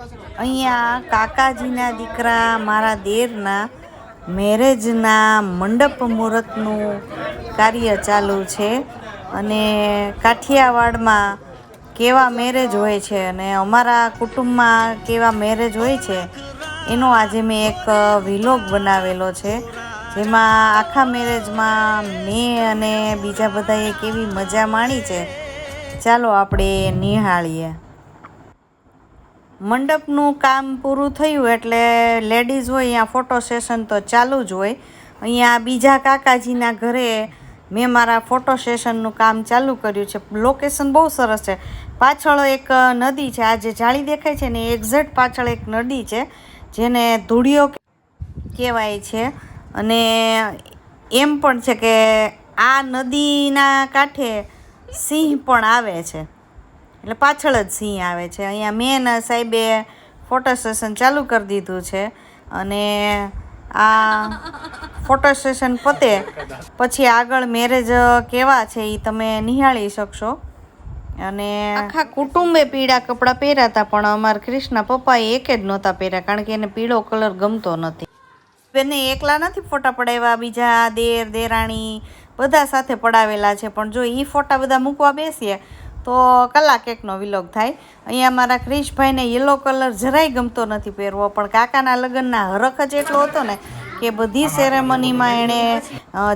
અહીંયા કાકાજીના દીકરા, મારા દેરના મેરેજના મંડપ મુહૂર્તનું કાર્ય ચાલુ છે અને કાઠિયાવાડમાં કેવા મેરેજ હોય છે અને અમારા કુટુંબમાં કેવા મેરેજ હોય છે, એનો આજે મેં એક વિલોગ બનાવેલો છે, જેમાં આખા મેરેજમાં મેં અને બીજા બધાએ કેવી મજા માણી છે. ચાલો આપણે નિહાળીએ. મંડપનું કામ પૂરું થયું એટલે લેડીઝ હોય, અહીંયા ફોટો સેશન તો ચાલુ જ હોય. અહીંયા બીજા કાકાજીના ઘરે મેં મારા ફોટો સેશનનું કામ ચાલુ કર્યું છે. લોકેશન બહુ સરસ છે. પાછળ એક નદી છે. આ જે જાળી દેખાય છે ને એક્ઝેક્ટ પાછળ એક નદી છે, જેને ધૂળિયો કહેવાય છે. અને એમ પણ છે કે આ નદીના કાંઠે સિંહ પણ આવે છે. એટલે પાછળ જ સિંહ આવે છે. અહીંયા મેન સાહેબે ફોટો સેશન ચાલુ કરી દીધું છે અને આ ફોટો સેશન પતે. પછી આગળ મેરેજ કેવા છે એ તમે નિહાળી શકશો. અને આખા કુટુંબે પીળા કપડાં પહેર્યા હતા પણ અમારા ક્રિષ્ના પપ્પાએ એક જ નહોતા પહેર્યા કારણ કે એને પીળો કલર ગમતો નથી. બેને એકલા નથી ફોટા પડાવ્યા બીજા દેર દેરાણી બધા સાથે પડાવેલા છે. પણ જો એ ફોટા બધા મૂકવા બેસીએ તો કલાક એકનો વિલોગ થાય. અહીંયા મારા ક્રિશભાઈને યલો કલર જરાય ગમતો નથી પહેરવો, પણ કાકાના લગ્નના હરખ જ એટલો હતો ને કે બધી સેરેમનીમાં એણે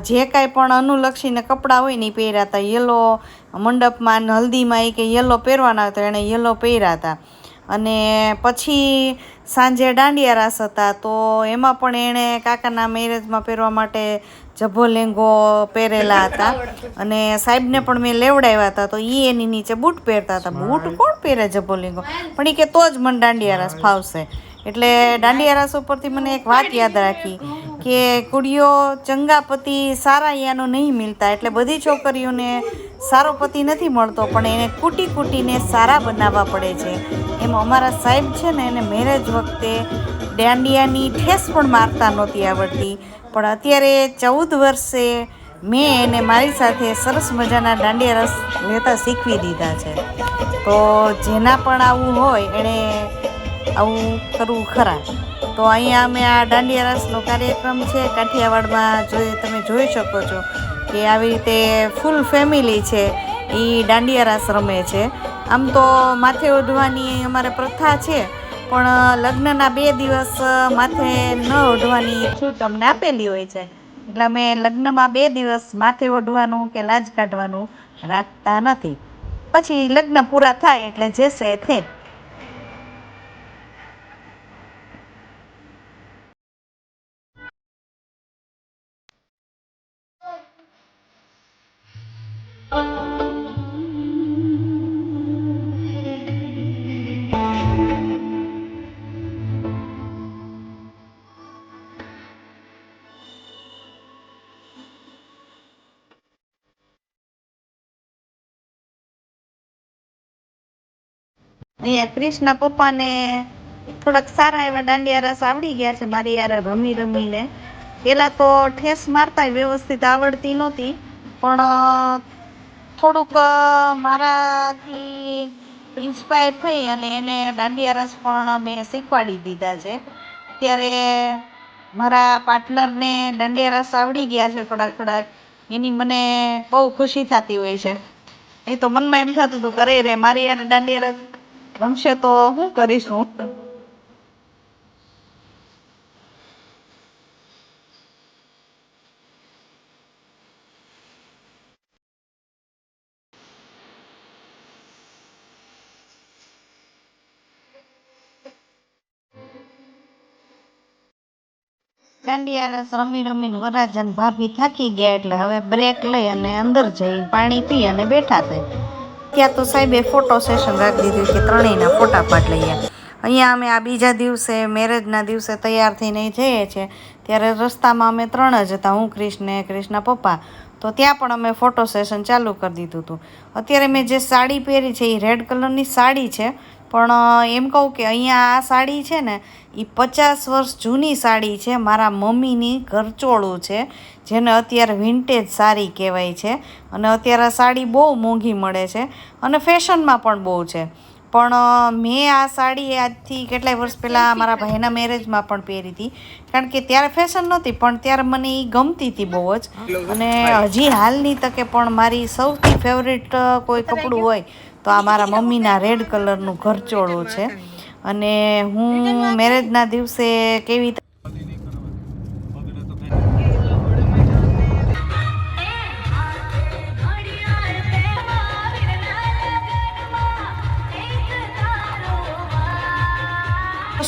જે કાંઈ પણ અનુલક્ષીને કપડાં હોય ને એ પહેર્યા હતા યલો મંડપમાં હલ્દીમાં એ કે યલો પહેરવાના હતા, એણે યલો પહેર્યા હતા અને પછી સાંજે દાંડિયા રાસ હતા, તો એમાં પણ એણે કાકાના મેરેજમાં પહેરવા માટે જભો લેંગો પહેરેલા હતા. અને સાહેબને પણ મેં લેવડાવ્યા હતા તો એ એની નીચે બૂટ પહેરતા હતા. બૂટ કોણ પહેરે જભો લેંગો પણ એ કે તો જ મને દાંડિયા રાસ ફાવશે. એટલે દાંડિયા રાસ ઉપરથી મને એક વાત યાદ રાખી કે કુડીઓ ચંગા પતિ સારા યાનો નહીં મિલતા. એટલે બધી છોકરીઓને સારો પતિ નથી મળતો પણ એને કૂટી કૂટીને સારા બનાવવા પડે છે. એમ અમારા સાહેબ છે ને એને મેરેજ વખતે દાંડિયાની ઠેસ પણ મારતા નહોતી આવડતી. પણ અત્યારે ચૌદ વર્ષે મેં એને મારી સાથે સરસ મજાના દાંડિયા રસ લેતા શીખવી દીધા છે. તો જેના પણ આવું હોય એણે આવું કરવું ખરા. તો અહીંયા અમે આ દાંડિયા રસનો કાર્યક્રમ છે કાઠિયાવાડમાં જોઈ તમે જોઈ શકો છો કે આવી રીતે ફૂલ ફેમિલી છે. એ દાંડિયા રસ રમે છે. આમ તો માથે ઓઢવાની અમારે પ્રથા છે. પણ લગ્નના બે દિવસ માથે ન ઓઢવાની છૂટ અમને આપેલી હોય છે. એટલે અમે લગ્નમાં બે દિવસ માથે ઓઢવાનું કે લાજ કાઢવાનું રાખતા નથી. પછી લગ્ન પૂરા થાય એટલે જેસે તે અહીંયા ક્રિષ્ના પપ્પાને થોડાક સારા એવા દાંડિયા રસ આવડી ગયા છે મારી યાર રમી રમીને. પેલા તો ઠેસ મારતા વ્યવસ્થિત આવડતી નહોતી, પણ થોડુંક મારાથી ઇન્સ્પાયર થઈ અને એને દાંડિયા રસ પણ મેં શીખવાડી દીધા છે. ત્યારે મારા પાર્ટનરને દાંડિયા રસ આવડી ગયા છે થોડાક થોડાક. એની મને બહુ ખુશી થતી હોય છે. એ તો મનમાં એમ થતું હતું કરે રે, મારી યાર દાંડિયા રસ રમશે તો શું કરીશું? દાંડિયા રસ રમી રમીને વરાજન ભાભી થાકી ગયા એટલે હવે બ્રેક લઈ અને અંદર જઈ પાણી પી અને બેઠા થઈ ત્યાં તો સાહેબે ફોટો સેશન રાખી દીધું કે ત્રણેયના ફોટા પાડ લઈએ. અહીંયા અમે આ બીજા દિવસે મેરેજના દિવસે તૈયાર થઈને જઈએ છીએ. ત્યારે રસ્તામાં અમે ત્રણ જ હતા, હું ક્રિષ્ણ ક્રિષ્ના પપ્પા. તો ત્યાં પણ અમે ફોટો સેશન ચાલુ કરી દીધું હતું. અત્યારે મેં જે સાડી પહેરી છે એ રેડ કલરની સાડી છે. પણ એમ કહું કે અહીંયા આ સાડી છે ને એ પચાસ વર્ષ જૂની સાડી છે. મારા મમ્મીની ઘરચોળું છે જેને અત્યારે વિન્ટેજ સાડી કહેવાય છે. અને અત્યારે આ સાડી બહુ મોંઘી મળે છે અને ફેશનમાં પણ બહુ છે. પણ મેં આ સાડી આજથી કેટલાય વર્ષ પહેલાં મારા ભાઈના મેરેજમાં પણ પહેરી હતી. કારણ કે ત્યારે ફેશન નહોતી પણ ત્યારે મને એ ગમતી હતી બહુ જ. અને હજી હાલની તકે પણ મારી સૌથી ફેવરેટ કોઈ કપડું હોય તો આ મારા મમ્મીના રેડ કલરનું ઘરચોળું છે. અને હું મેરેજના દિવસે કેવી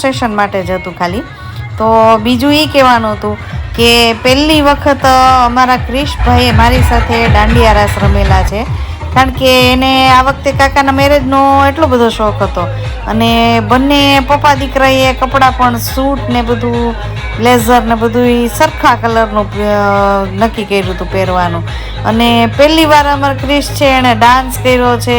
સેશન માટે જ હતું ખાલી. તો બીજું એ કહેવાનું હતું કે પહેલી વખત અમારા ક્રિશભાઈએ મારી સાથે દાંડિયા રાસ રમેલા છે. કારણ કે એને આ વખતે કાકાના મેરેજનો એટલો બધો શોખ હતો. અને બંને પપ્પા દીકરાએ કપડાં પણ સૂટ ને બધું બ્લેઝર ને બધું સરખા કલરનું નક્કી કર્યું હતું પહેરવાનું. અને પહેલી વાર અમારા ક્રિશ છે એણે ડાન્સ કર્યો છે,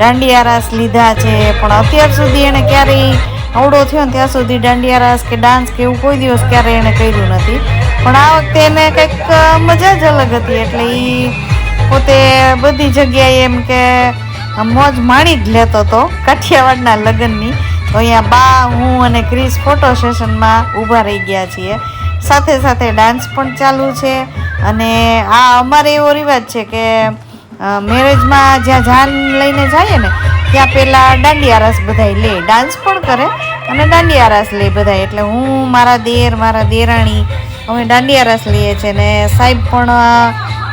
દાંડિયા રાસ લીધા છે, પણ અત્યાર સુધી એણે ક્યારેય અવડો થયો ને ત્યાં સુધી દાંડિયા રાસ કે ડાન્સ કે એવું કોઈ દિવસ ક્યારેય એણે કર્યું નથી. પણ આ વખતે એને કંઈક મજા જ અલગ હતી એટલે એ પોતે બધી જગ્યાએ એમ કે મોજ માણી જ લેતો હતો કાઠિયાવાડના લગ્નની. તો અહીંયા બા, હું અને ક્રિસ ફોટો સેશનમાં ઊભા રહી ગયા છીએ. સાથે સાથે ડાન્સ પણ ચાલુ છે. અને આ અમારે એવો રિવાજ છે કે મેરેજમાં જ્યાં જાન લઈને જઈએ ને, ત્યાં પહેલાં દાંડિયા બધાય લે. ડાન્સ પણ કરે અને દાંડિયા લે બધાય. એટલે હું, મારા દેર, મારા દેરાણી, અમે દાંડિયા રાસ લઈએ છીએ. ને સાહેબ પણ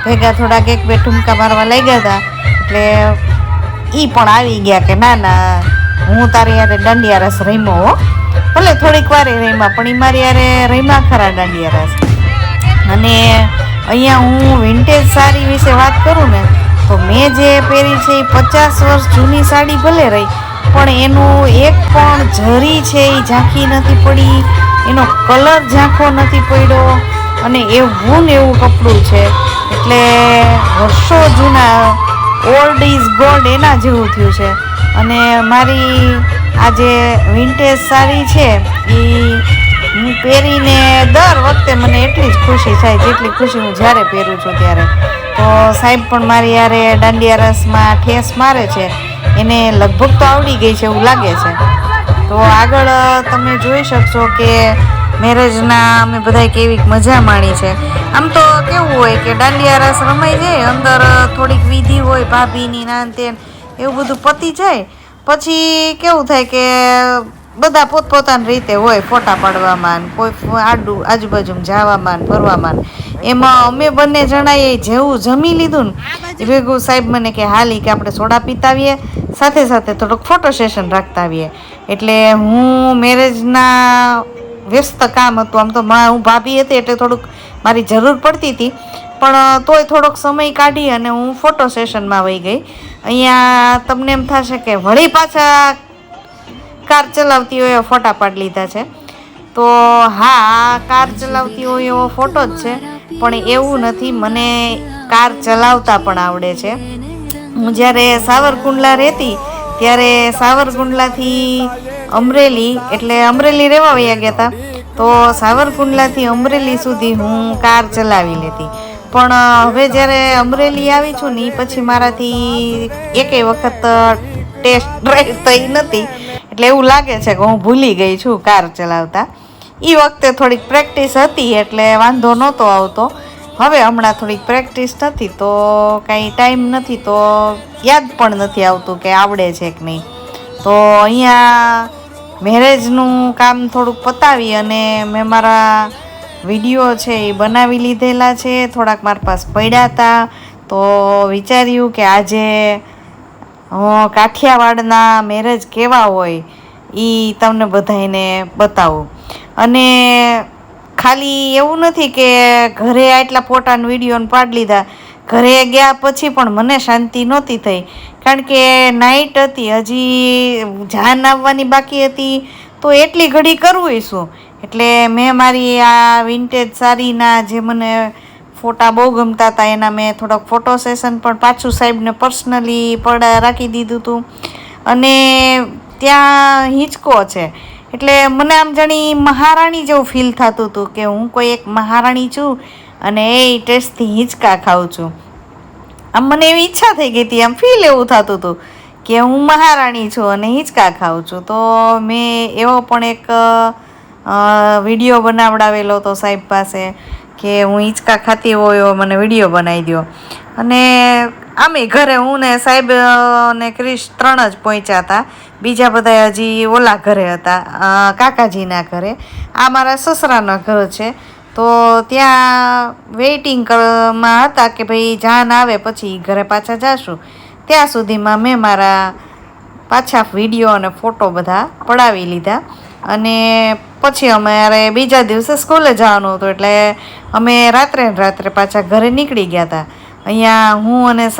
ભેગા થોડાક એક બે ઠુમકા મારવા લઈ ગયા હતા એટલે એ પણ આવી ગયા કે ના ના, હું તારી યારે દાંડિયા રસ રમ્યો હો. ભલે થોડીક વાર રમ્યા, પણ એ મારી યારે રમ્યા ખરા દાંડિયા રસ અને અહીંયા હું વિન્ટેજ સાડી વિશે વાત કરું ને, તો મેં જે પહેરી છે એ પચાસ વર્ષ જૂની સાડી ભલે રહી, પણ એનું એક પણ જરી છે એ ઝાંખી નથી પડી, એનો કલર ઝાંખો નથી પડ્યો, અને એવું ને એવું કપડું છે. એટલે વર્ષો જૂના ઓલ્ડ ઇઝ ગોલ્ડ એના જેવું થયું છે. અને મારી આ જે વિન્ટેજ સાડી છે, એ હું પહેરીને દર વખતે મને એટલી જ ખુશી થાય, જેટલી ખુશી હું જ્યારે પહેરું છું ત્યારે. તો સાહેબ પણ મારી યારે દાંડિયા રસમાં ઠેસ મારે છે. એને લગભગ તો આવડી ગઈ છે એવું લાગે છે. તો આગળ તમે જોઈ શકશો કે મેરેજના અમે બધા કેવી મજા માણી છે. આમ તો કેવું હોય કે દાંડિયા રસ રમાઈ જાય અંદર થોડીક વિધિ હોય ભાભીની નાન તેન એવું બધું પતી જાય. પછી કેવું થાય કે બધા પોતપોતાની રીતે હોય ફોટા પાડવામાં કોઈ આડું આજુબાજુમાં જવામાં ફરવામાં એમાં અમે બંને જણાએ જેવું જમી લીધું ને ભેગું સાહેબ મને કે હાલી કે આપણે સોડા પીતા આવીએ સાથે સાથે થોડુંક ફોટો સેશન રાખતા આવીએ. એટલે હું મેરેજના વ્યસ્ત કામ હતું. આમ તો હું ભાભી હતી એટલે થોડુંક મારી જરૂર પડતી હતી. પણ તોય થોડોક સમય કાઢી અને હું ફોટો સેશનમાં વહી ગઈ. અહીંયા તમને એમ થશે કે વળી પાછા કાર ચલાવતી હોય એવા ફોટા પાડી લીધા છે. તો, હા કાર ચલાવતી હોય એવો ફોટો જ છે. પણ એવું નથી, મને કાર ચલાવતા પણ આવડે છે. હું જ્યારે સાવરકુંડલા રહેતી, ત્યારે સાવરકુંડલાથી અમરેલી, એટલે અમરેલી રહેવા વયા ગયા હતા તો સાવરકુંડલાથી અમરેલી સુધી હું કાર ચલાવી લેતી. પણ હવે જ્યારે અમરેલી આવી છું ને પછી મારાથી એકેય વખત ટેસ્ટ ડ્રાઈવ થઈ નથી. એટલે એવું લાગે છે કે હું ભૂલી ગઈ છું કાર ચલાવતા. એ વખતે થોડીક પ્રેક્ટિસ હતી, એટલે વાંધો નહોતો આવતો. હવે હમણાં થોડીક પ્રેક્ટિસ નથી, તો કાંઈ ટાઈમ નથી, તો યાદ પણ નથી આવતું કે આવડે છે કે નહીં. તો અહીંયા મેરેજનું કામ થોડુંક પતાવી અને મેં મારા વીડિયો છે એ બનાવી લીધેલા છે. થોડાક મારા પાસે પડ્યા હતા તો વિચાર્યું કે આજે કાઠિયાવાડના મેરેજ કેવા હોય એ તમને બધાને બતાવું. અને ખાલી એવું નથી કે ઘરે આટલા ફોટા વિડીયોને વીડિયો પાડી લીધા. ઘરે ગયા પછી પણ મને શાંતિ નહોતી થઈ. કારણ કે નાઇટ હતી, હજી જાન આવવાની બાકી હતી. તો એટલી ઘડી કરવું શું? એટલે મેં મારી આ વિન્ટેજ સારીના જે મને ફોટા બહુ ગમતા હતા, એના મેં થોડોક ફોટો સેશન પણ પાછું સાહેબને પર્સનલી પડ રાખી દીધું હતું અને ત્યાં હિંચકો છે. એટલે મને આમ જાણી મહારાણી જેવું ફીલ થતું હતું કે હું કોઈ એક મહારાણી છું અને એ ટેસ્ટથી હિંચકા ખાઉં છું. આમ મને એવી ઈચ્છા થઈ ગઈ હતી, આમ ફીલ એવું થતું હતું કે હું મહારાણી છું અને હિંચકા ખાઉં છું. તો મેં એવો પણ એક વીડિયો બનાવડાવેલો હતો સાહેબ પાસે કે હું હિંચકા ખાતી હોય એવો મને વીડિયો બનાવી દો અને આમે ઘરે હું ને સાહેબ ને ક્રિશ ત્રણ જ પહોંચ્યા હતા. બીજા બધા હજી ઓલા ઘરે હતા કાકાજીના ઘરે. આ મારા સસરાના ઘર છે. તો ત્યાં વેઇટિંગમાં હતા કે ભાઈ જાન આવે પછી ઘરે પાછા જાશું. ત્યાં સુધીમાં મેં મારા પાછા વીડિયો અને ફોટો બધા પડાવી લીધા. અને પછી અમારે બીજા દિવસે સ્કૂલે જવાનું હતું એટલે અમે રાત્રે રાત્રે પાછા ઘરે નીકળી ગયા હતા અહીંયા હું અને સાહેબ